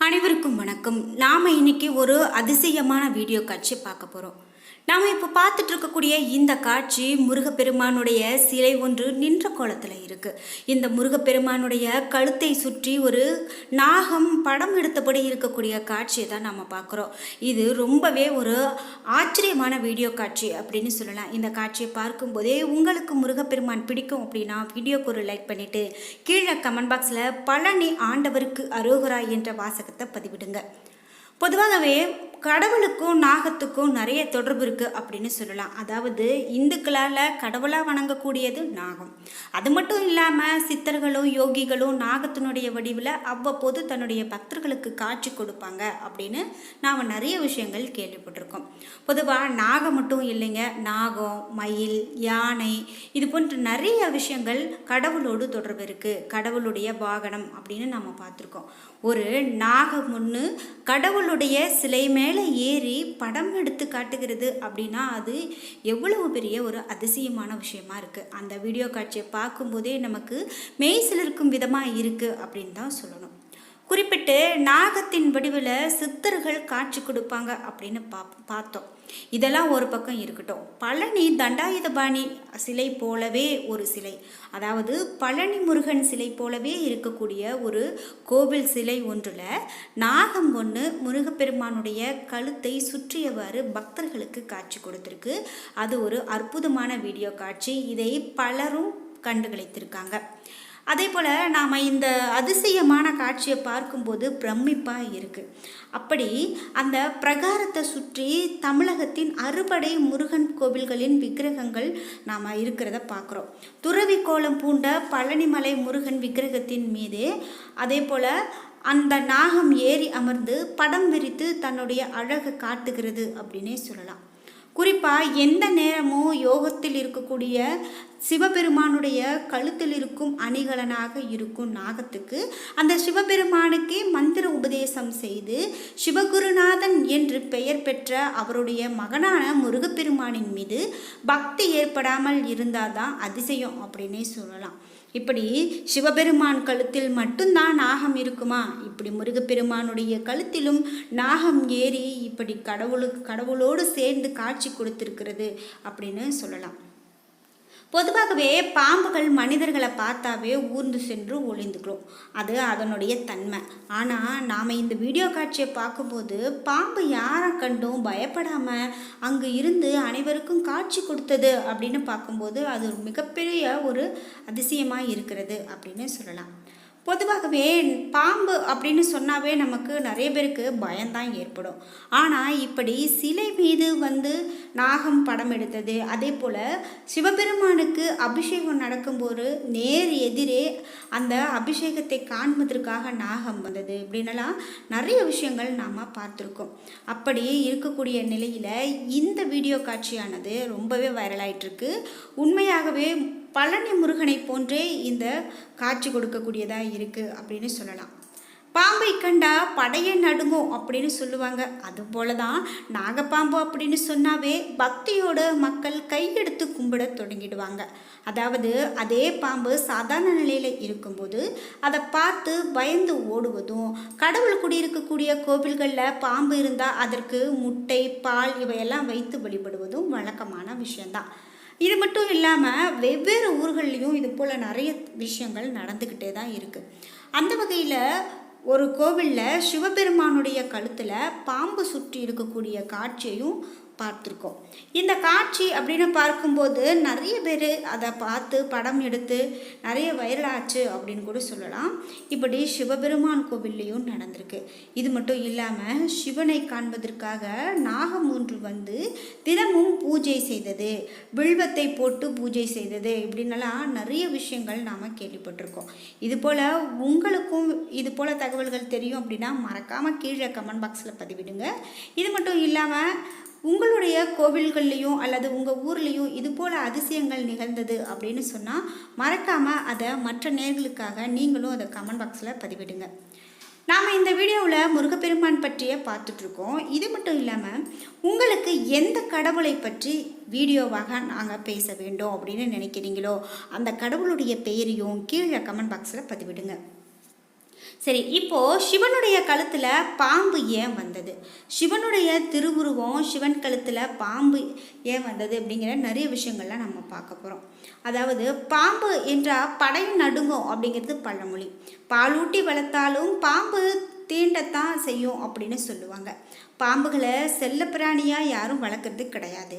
அனைவருக்கும் வணக்கம். நாம் இன்னைக்கு ஒரு அதிசயமான வீடியோ காட்சி பார்க்க போகிறோம் நாம் இப்போ பார்த்துட்டு இருக்கக்கூடிய இந்த காட்சி முருகப்பெருமானுடைய சிலை ஒன்று நின்ற கோலத்தில் இருக்குது இந்த முருகப்பெருமானுடைய கழுத்தை சுற்றி ஒரு நாகம் படம் எடுத்தபடி இருக்கக்கூடிய காட்சியை தான் நம்ம பார்க்குறோம். இது ரொம்பவே ஒரு ஆச்சரியமான வீடியோ காட்சி அப்படின்னு சொல்லலாம். இந்த காட்சியை பார்க்கும்போதே உங்களுக்கு முருகப்பெருமான் பிடிக்கும் அப்படின்னா வீடியோக்கு ஒரு லைக் பண்ணிவிட்டு கீழே கமெண்ட் பாக்ஸில் பழனி ஆண்டவருக்கு அரோகரா என்ற வாசகத்தை பதிவிடுங்க. பொதுவாகவே கடவுளுக்கும் நாகத்துக்கும் நிறைய தொடர்பு இருக்குது அப்படின்னு சொல்லலாம். அதாவது இந்துக்களால் கடவுளாக வணங்கக்கூடியது நாகம். அது மட்டும் இல்லாமல் சித்தர்களும் யோகிகளும் நாகத்தினுடைய வடிவில் அவ்வப்போது தன்னுடைய பக்தர்களுக்கு காட்சி கொடுப்பாங்க அப்படின்னு நாம் நிறைய விஷயங்கள் கேள்விப்பட்டிருக்கோம். பொதுவாக நாகம் மட்டும் இல்லைங்க. நாகம் மயில் யானை இது போன்ற நிறைய விஷயங்கள் கடவுளோடு தொடர்பு இருக்குது கடவுளுடைய வாகனம் அப்படின்னு நம்ம பார்த்துருக்கோம். ஒரு நாகம் ஒன்று கடவுளுடைய சிலை மேலே ஏறி படம் எடுத்து காட்டுகிறது அப்படின்னா அது எவ்வளவு பெரிய ஒரு அதிசயமான விஷயமா இருக்குது அந்த வீடியோ காட்சியை பார்க்கும்போதே நமக்கு மெய் சிலிர்க்கும் விதமாக இருக்குது அப்படின்னு தான் சொல்லணும். குறிப்பிட்டு நாகத்தின் வடிவில் சித்தர்கள் காட்சி கொடுப்பாங்க அப்படின்னு பா பார்த்தோம். இதெல்லாம் ஒரு பக்கம் இருக்கட்டும். பழனி தண்டாயுதபாணி சிலை போலவே ஒரு சிலை. அதாவது பழனி முருகன் சிலை போலவே இருக்கக்கூடிய ஒரு கோவில் சிலை ஒன்றில் நாகம் ஒன்று முருகப்பெருமானுடைய கழுத்தை சுற்றியவாறு பக்தர்களுக்கு காட்சி கொடுத்துருக்கு. அது ஒரு அற்புதமான வீடியோ காட்சி. இதை பலரும் கண்டுகளித்திருக்காங்க அதே போல் நாம் இந்த அதிசயமான காட்சியை பார்க்கும்போது பிரமிப்பாக இருக்குது அப்படி அந்த பிரகாரத்தை சுற்றி தமிழகத்தின் அறுபடை முருகன் கோவில்களின் விக்கிரகங்கள் நாம் இருக்கிறத பார்க்குறோம். துறவி கோலம் பூண்ட பழனிமலை முருகன் விக்கிரகத்தின் மீது அதே போல் அந்த நாகம் ஏறி அமர்ந்து படம் விரித்து தன்னுடைய அழகை காட்டுகிறது அப்படின்னே சொல்லலாம். குறிப்பாக எந்த நேரமும் யோகத்தில் இருக்கக்கூடிய சிவபெருமானுடைய கழுத்தில் இருக்கும் அணிகலனாக இருக்கும் நாகத்துக்கு அந்த சிவபெருமானுக்கே மந்திர உபதேசம் செய்து சிவகுருநாதன் என்று பெயர் பெற்ற அவருடைய மகனான முருகப்பெருமானின் மீது பக்தி ஏற்படாமல் இருந்தால் தான் அதிசயம் அப்படின்னே சொல்லலாம். இப்படி சிவபெருமான் கழுத்தில் மட்டும்தான் நாகம் இருக்குமா? இப்படி முருகப்பெருமானுடைய கழுத்திலும் நாகம் ஏறி இப்படி கடவுளுக்கு கடவுளோடு சேர்ந்து காட்சி கொடுத்திருக்கிறது அப்படின்னு சொல்லலாம். பொதுவாகவே பாம்புகள் மனிதர்களை பார்த்தாவே ஊர்ந்து சென்று ஒளிந்துக்கிறோம். அது அதனுடைய தன்மை. ஆனால் நாம் இந்த வீடியோ காட்சியை பார்க்கும்போது பாம்பு யாரை கண்டும் பயப்படாமல் அங்கே இருந்து அனைவருக்கும் காட்சி கொடுத்தது அப்படின்னு பார்க்கும்போது அது மிகப்பெரிய ஒரு அதிசயமாக இருக்கிறது அப்படின்னு சொல்லலாம். பொதுவாகவே பாம்பு அப்படின்னு சொன்னாவே நமக்கு நிறைய பேருக்கு பயம்தான் ஏற்படும். ஆனால் இப்படி சிலை மீது வந்து நாகம் படம் எடுத்தது அதே போல் சிவபெருமானுக்கு அபிஷேகம் நடக்கும்போது நேர் எதிரே அந்த அபிஷேகத்தை காண்பதற்காக நாகம் வந்தது இப்படின்னலாம் நிறைய விஷயங்கள் நாம் பார்த்துருக்கோம். அப்படி இருக்கக்கூடிய நிலையில் இந்த வீடியோ காட்சியானது ரொம்பவே வைரலாயிட்டிருக்கு உண்மையாகவே பழனி முருகனை போன்றே இந்த காட்சி கொடுக்கக்கூடியதாக இருக்குது அப்படின்னு சொல்லலாம். பாம்பை கண்டா படையை நடுங்கும் அப்படின்னு சொல்லுவாங்க. அதுபோல தான் நாகப்பாம்பு அப்படின்னு சொன்னாவே பக்தியோட மக்கள் கையெடுத்து கும்பிட தொடங்கிடுவாங்க. அதாவது அதே பாம்பு சாதாரண நிலையில் இருக்கும்போது அதை பார்த்து பயந்து ஓடுவதும் கடவுள் குடியிருக்கக்கூடிய கோவில்களில் பாம்பு இருந்தால் அதற்கு முட்டை பால் இவையெல்லாம் வைத்து வழிபடுவதும் வழக்கமான விஷயந்தான் இது மட்டும் இல்லாமல் வெவ்வேறு ஊர்கள்லேயும் இது போல் நிறைய விஷயங்கள் நடந்துக்கிட்டே தான் இருக்குது அந்த வகையில் ஒரு கோவிலில் சிவபெருமானுடைய கழுத்தில் பாம்பு சுற்றி இருக்கக்கூடிய காட்சியையும் பார்த்துருக்கோம். இந்த காட்சி அப்படின்னு பார்க்கும்போது நிறைய பேர் அதை பார்த்து படம் எடுத்து நிறைய வைரலாச்சு அப்படின்னு கூட சொல்லலாம். இப்படி சிவபெருமான் கோவில்லையும் நடந்திருக்கு. இது மட்டும் இல்லாமல் சிவனை காண்பதற்காக நாகம் ஒன்று வந்து தினமும் பூஜை செய்தது வில்வத்தை போட்டு பூஜை செய்தது இப்படின்னலாம் நிறைய விஷயங்கள் நாம் கேள்விப்பட்டிருக்கோம். இது போல் உங்களுக்கும் இது போல் தகவல்கள் தெரியும் அப்படின்னா மறக்காமல் கீழே கமெண்ட் பாக்ஸில் பதிவிடுங்க. இது மட்டும் இல்லாமல் உங்களுடைய கோவில்கள்லேயும் அல்லது உங்கள் ஊர்லேயும் இது போல் அதிசயங்கள் நிகழ்ந்தது அப்படின்னு சொன்னால் மறக்காமல் அதை மற்ற நேர்களுக்காக நீங்களும் அதை கமெண்ட் பாக்ஸில் பதிவிடுங்க. நாம் இந்த வீடியோவில் முருகப்பெருமான் பற்றிய பார்த்துட்ருக்கோம் இது மட்டும் இல்லாமல் உங்களுக்கு எந்த கடவுளை பற்றி வீடியோவாக நாங்கள் பேச வேண்டும் அப்படின்னு நினைக்கிறீங்களோ அந்த கடவுளுடைய பெயரையும் கீழே கமெண்ட் பாக்ஸில் பதிவிடுங்க. சரி இப்போ சிவனுடைய கழுத்துல பாம்பு ஏன் வந்தது? சிவனுடைய திருவுருவம் சிவன் கழுத்துல பாம்பு ஏன் வந்தது அப்படிங்கிற நிறைய விஷயங்கள்லாம் நம்ம பார்க்க போகிறோம் அதாவது பாம்பு என்றால் படை நடுங்கும் அப்படிங்கிறது பழமொழி. பாலூட்டி வளர்த்தாலும் பாம்பு தீண்டத்தான் செய்யும் அப்படின்னு சொல்லுவாங்க. பாம்புகளை செல்லப்பிராணியாக யாரும் வளர்க்குறது கிடையாது.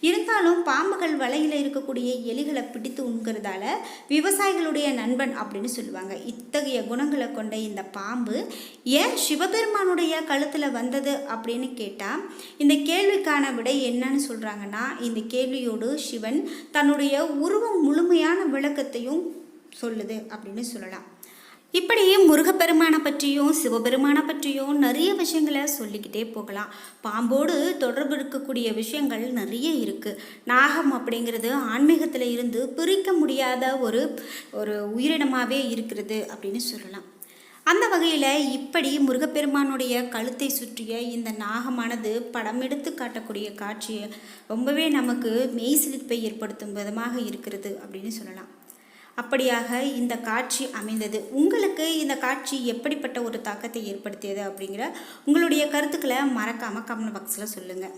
இருந்தாலும் பாம்புகள் வலையில் இருக்கக்கூடிய எலிகளை பிடித்து உண்கிறதால விவசாயிகளுடைய நண்பன் அப்படின்னு சொல்லுவாங்க. இத்தகைய குணங்களை கொண்ட இந்த பாம்பு ஏன் சிவபெருமானுடைய கழுத்தில் வந்தது அப்படின்னு கேட்டால் இந்த கேள்விக்கான விடை என்னன்னு சொல்கிறாங்கன்னா இந்த கேள்வியோடு சிவன் தன்னுடைய உருவம் முழுமையான விளக்கத்தையும் சொல்லுது அப்படின்னு சொல்லலாம். இப்படியே முருகப்பெருமானை பற்றியும் சிவபெருமானை பற்றியும் நிறைய விஷயங்களை சொல்லிக்கிட்டே போகலாம். பாம்போடு தொடர்பு இருக்கக்கூடிய விஷயங்கள் நிறைய இருக்குது நாகம் அப்படிங்கிறது ஆன்மீகத்தில் இருந்து பிரிக்க முடியாத ஒரு ஒரு உயிரினமாகவே இருக்கிறது அப்படின்னு சொல்லலாம். அந்த வகையில் இப்படி முருகப்பெருமானுடைய கழுத்தை சுற்றிய இந்த நாகமானது படம் எடுத்து காட்டக்கூடிய காட்சி ரொம்பவே நமக்கு மெய் சிலிர்ப்பை ஏற்படுத்தும் விதமாக இருக்கிறது அப்படின்னு சொல்லலாம். அப்படியாக இந்த காட்சி அமைந்தது. உங்களுக்கு இந்த காட்சி எப்படிப்பட்ட ஒரு தாக்கத்தை ஏற்படுத்தியது அப்படிங்கிற உங்களுடைய கருத்துக்களை மறக்காமல் கமெண்ட் பாக்ஸில் சொல்லுங்கள்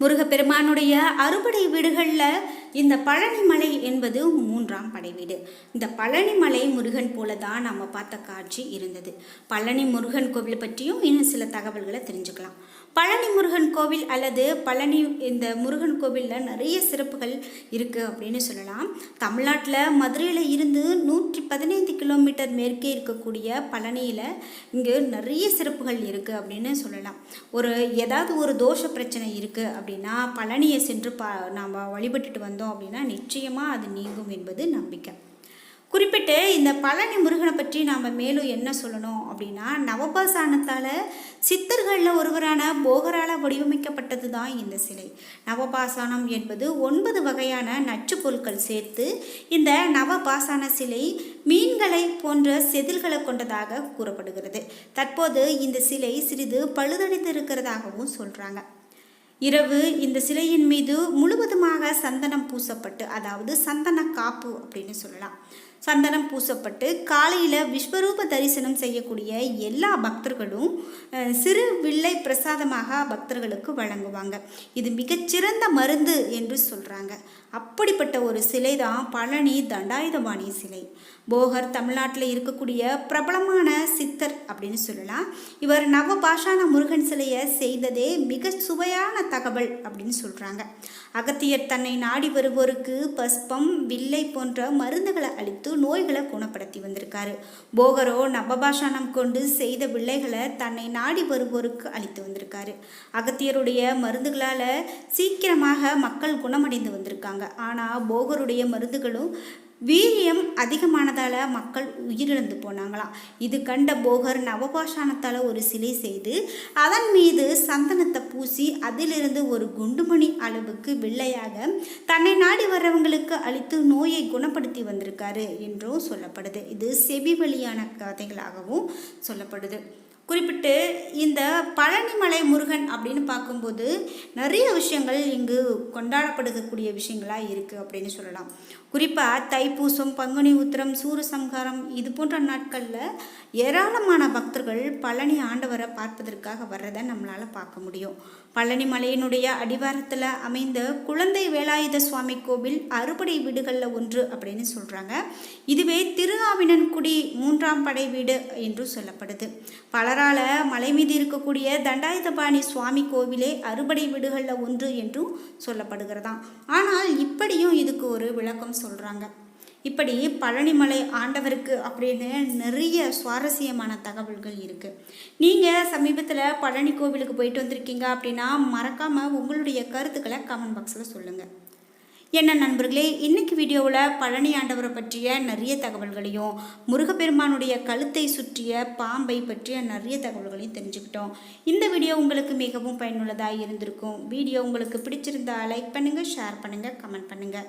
முருகப்பெருமானுடைய அறுபடை வீடுகளில் இந்த பழனிமலை என்பது மூன்றாம் படை வீடு. இந்த பழனிமலை முருகன் போல தான் நம்ம பார்த்த காட்சி இருந்தது. பழனி முருகன் கோவில் பற்றியும் இன்னும் சில தகவல்களை தெரிஞ்சுக்கலாம். பழனி முருகன் கோவில் அல்லது பழனி இந்த முருகன் கோவிலில் நிறைய சிறப்புகள் இருக்குது அப்படின்னு சொல்லலாம். தமிழ்நாட்டில் மதுரையில் இருந்து நூற்றி பதினைந்து கிலோமீட்டர் மேற்கே இருக்கக்கூடிய பழனியில் இங்கு நிறைய சிறப்புகள் இருக்குது அப்படின்னு சொல்லலாம். ஒரு ஏதாவது ஒரு தோஷ பிரச்சனை இருக்குது அப்படின்னா பழனியை சென்று பா நாம் வழிபட்டுட்டு வந்தோம் அப்படின்னா நிச்சயமாக அது நீங்கும் என்பது நம்பிக்கை. குறிப்பிட்டு இந்த பழனி முருகனை பற்றி நாம் மேலும் என்ன சொல்லணும் அப்படின்னா நவபாசானத்தால் சித்தர்களில் ஒருவரான போகரால் வடிவமைக்கப்பட்டது தான் இந்த சிலை. நவபாசானம் என்பது ஒன்பது வகையான நச்சு பொருட்கள் சேர்த்து இந்த நவபாசான சிலை மீன்களை போன்ற செதில்களை கொண்டதாக கூறப்படுகிறது. தற்போது இந்த சிலை சிறிது பழுதடைந்து இருக்கிறதாகவும் சொல்கிறாங்க இரவு இந்த சிலையின் மீது முழுவதுமாக சந்தனம் பூசப்பட்டு அதாவது சந்தன காப்பு அப்படின்னு சொல்லலாம். சந்தனம் பூசப்பட்டு காலையில் விஸ்வரூப தரிசனம் செய்யக்கூடிய எல்லா பக்தர்களும் சிறு வில்லை பிரசாதமாக பக்தர்களுக்கு வழங்குவாங்க. இது மிகச்சிறந்த மருந்து என்று சொல்கிறாங்க அப்படிப்பட்ட ஒரு சிலை தான் பழனி தண்டாயுதபாணி சிலை. போகர் தமிழ்நாட்டில் இருக்கக்கூடிய பிரபலமான சித்தர் அப்படின்னு சொல்லலாம். இவர் நவபாஷான முருகன் சிலையை செய்ததே மிக சுவையான தகவல் அப்படின்னு சொல்கிறாங்க அகத்தியர் தன்னை நாடி வருவோருக்கு பஸ்பம் வில்லை போன்ற மருந்துகளை அளித்து நோய்களை குணப்படுத்தி வந்திருக்காரு. போகரோ நவபாஷானம் கொண்டு செய்த வில்லைகளை தன்னை நாடி வருவோருக்கு அளித்து வந்திருக்காரு. அகத்தியருடைய மருந்துகளால் சீக்கிரமாக மக்கள் குணமடைந்து வந்திருக்காங்க. ஆனால் போகருடைய மருந்துகளும் வீரியம் அதிகமானதால் மக்கள் உயிரிழந்து போனாங்களாம் இது கண்ட போகர் நவபாஷானத்தால் ஒரு சிலை செய்து அதன் மீது சந்தனத்தை பூசி அதிலிருந்து ஒரு குண்டுமணி அளவுக்கு வெள்ளையாக தன்னை நாடி வர்றவங்களுக்கு அளித்து நோயை குணப்படுத்தி வந்திருக்காரு என்றும் சொல்லப்படுது. இது செவி வழியான கதைகளாகவும் சொல்லப்படுது. குறிப்பிட்டு இந்த பழனிமலை முருகன் அப்படின்னு பார்க்கும்போது நிறைய விஷயங்கள் இங்கு கொண்டாடப்படுகக்கூடிய விஷயங்களாக இருக்குது அப்படின்னு சொல்லலாம். குறிப்பாக தைப்பூசம் பங்குனி உத்திரம் சூரசம்ஹாரம் இது போன்ற நாட்களில் ஏராளமான பக்தர்கள் பழனி ஆண்டவரை பார்ப்பதற்காக வர்றதை நம்மளால் பார்க்க முடியும். பழனி மலையினுடைய அடிவாரத்தில் அமைந்த குழந்தை வேலாயுத சுவாமி கோவில் அறுபடை வீடுகளில் ஒன்று அப்படின்னு சொல்கிறாங்க இதுவே திருஆவினன்குடி மூன்றாம் படை வீடு என்று சொல்லப்படுது. பலரால் மலை மீது இருக்கக்கூடிய தண்டாயுதபாணி சுவாமி கோவிலே அறுபடை வீடுகளில் ஒன்று என்றும் சொல்லப்படுகிறதாம். ஆனால் இப்படியும் இதுக்கு ஒரு விளக்கம் சொல்கிறாங்க இப்படி பழனிமலை ஆண்டவருக்கு அப்படின்னு நிறைய சுவாரஸ்யமான தகவல்கள் இருக்குது நீங்கள் சமீபத்தில் பழனி கோவிலுக்கு போயிட்டு வந்திருக்கீங்க அப்படின்னா மறக்காமல் உங்களுடைய கருத்துக்களை கமெண்ட் பாக்ஸில் சொல்லுங்கள் என்ன நண்பர்களே இன்னைக்கு வீடியோவில் பழனி ஆண்டவரை பற்றிய நிறைய தகவல்களையும் முருகப்பெருமானுடைய கழுத்தை சுற்றிய பாம்பை பற்றிய நிறைய தகவல்களையும் தெரிஞ்சுக்கிட்டோம். இந்த வீடியோ உங்களுக்கு மிகவும் பயனுள்ளதாக இருந்திருக்கும். வீடியோ உங்களுக்கு பிடிச்சிருந்தா லைக் பண்ணுங்கள் ஷேர் பண்ணுங்கள் கமெண்ட் பண்ணுங்கள்